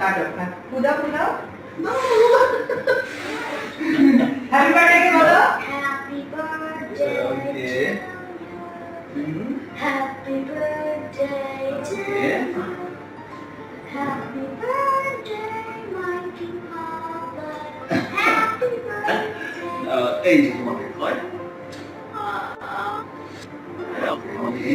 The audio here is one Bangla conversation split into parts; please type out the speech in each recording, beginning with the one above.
কাটো ফুদাও ফুদাও হ্যাপি বার্থডে বলো Happy birthday okay Happy birthday to okay you. Happy birthday, mighty Papa. Happy birthday. এই যে তোমাকে কয় ওকে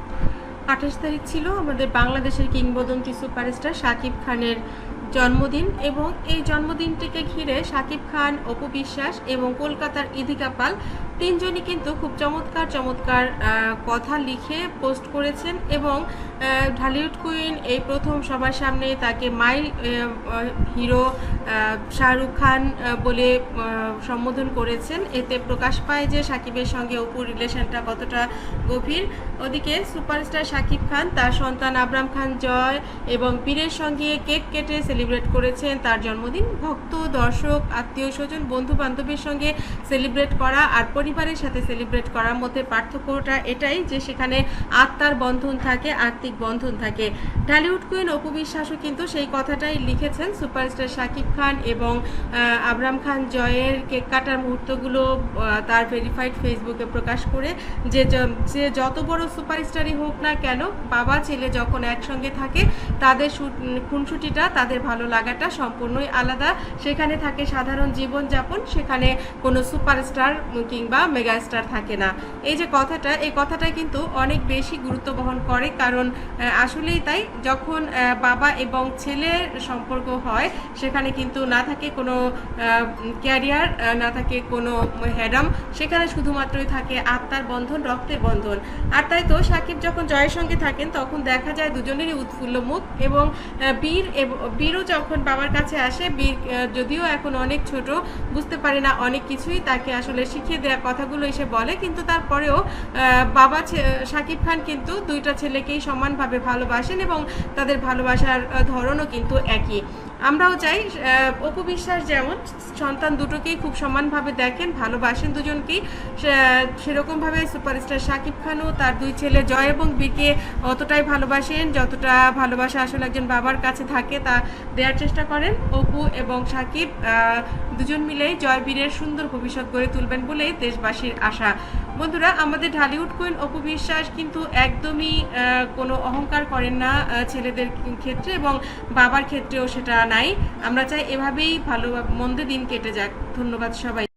আঠাশ তারিখ ছিল আমাদের বাংলাদেশের কিংবদন্তি সুপারস্টার শাকিব খানের জন্মদিন এবং এই জন্মদিনটিকে ঘিরে সাকিব খান, অপু বিশ্বাস এবং কলকাতার ইধিকা পাল তিনজনই কিন্তু খুব চমৎকার চমৎকার কথা লিখে পোস্ট করেছেন এবং ঢালিউড কুইন এই প্রথম সবার সামনে তাকে মাই হিরো শাহরুখ খান বলে সম্বোধন করেছেন। এতে প্রকাশ পায় যে সাকিবের সঙ্গে অপুর রিলেশনটা কতটা গভীর। ওদিকে সুপারস্টার সাকিব খান, তার সন্তান আবরাম খান জয় এবং পীরের সঙ্গে কেক কেটে সেলিব্রেট করেছেন তার জন্মদিন। ভক্ত, দর্শক আত্মীয় স্বজন বন্ধু বান্ধবের সঙ্গে সেলিব্রেট করা আর পরিবারের সাথে সেলিব্রেট করার মধ্যে পার্থক্যটা এটাই যে সেখানে আত্মার বন্ধন থাকে, আত্মিক বন্ধন থাকে। ঢালিউড কুইন অপু বিশ্বাসও কিন্তু সেই কথাটাই লিখেছেন। সুপারস্টার শাকিব খান এবং আবরাম খান জয়ের কেক কাটার মুহূর্তগুলো তার ভেরিফাইড ফেসবুকে প্রকাশ করে যে যে যত বড় সুপারস্টারই হোক না কেন, বাবা ছেলে যখন একসঙ্গে থাকে, তাদের খুনসুটিটা তাদের ভালো লাগাটা সম্পূর্ণই আলাদা। সেখানে থাকে সাধারণ জীবনযাপন, সেখানে কোনো সুপারস্টার কিংবা মেগাস্টার থাকে না। এই যে কথাটা, এই কথাটা কিন্তু অনেক বেশি গুরুত্ব বহন করে, কারণ আসলেই তাই, যখন বাবা এবং ছেলের সম্পর্ক হয়, সেখানে কিন্তু না থাকে কোনো ক্যারিয়ার না থাকে কোনো হ্যাডাম সেখানে শুধুমাত্রই থাকে আত্মার বন্ধন, রক্তের বন্ধন। আর তাই তো সাকিব যখন জয়ের সঙ্গে থাকেন, তখন দেখা যায় দুজনেরই উৎফুল্ল মুখ এবং বীর বীরও যখন বাবার কাছে আসে, বীর যদিও এখন অনেক ছোট, বুঝতে পারে না অনেক কিছুই, তাকে আসলে শিখিয়ে দেওয়া কথাগুলো এসে বলে, কিন্তু তারপরেও বাবা সাকিব খান কিন্তু দুইটা ছেলেকেই সমানভাবে ভালোবাসেন এবং তাদের ভালোবাসার ধরনও কিন্তু একই। আমরাও চাই অপু বিশ্বাস যেমন, সন্তান দুটোকেই খুব সমানভাবে দেখেন, ভালোবাসেন দুজনকেই। সেরকমভাবে সুপারস্টার শাকিব খানও তার দুই ছেলে জয় এবং বীরকে অতটাই ভালোবাসেন, যতটা ভালোবাসা আসলে একজন বাবার কাছে থাকে তা দেওয়ার চেষ্টা করেন। অপু এবং সাকিব দুজন মিলেই জয় বীরের সুন্দর ভবিষ্যৎ গড়ে তুলবেন বলেই দেশবাসীর আশা। বন্ধুরা, আমাদের ঢালিউড কুইন অপু বিশ্বাস কিন্তু একদমই কোনো অহংকার করেন না ছেলেদের ক্ষেত্রে এবং বাবার ক্ষেত্রেও সেটা নাই। আমরা চাই এভাবেই ভালো, মন্দ দিন কেটে যাক। ধন্যবাদ সবাই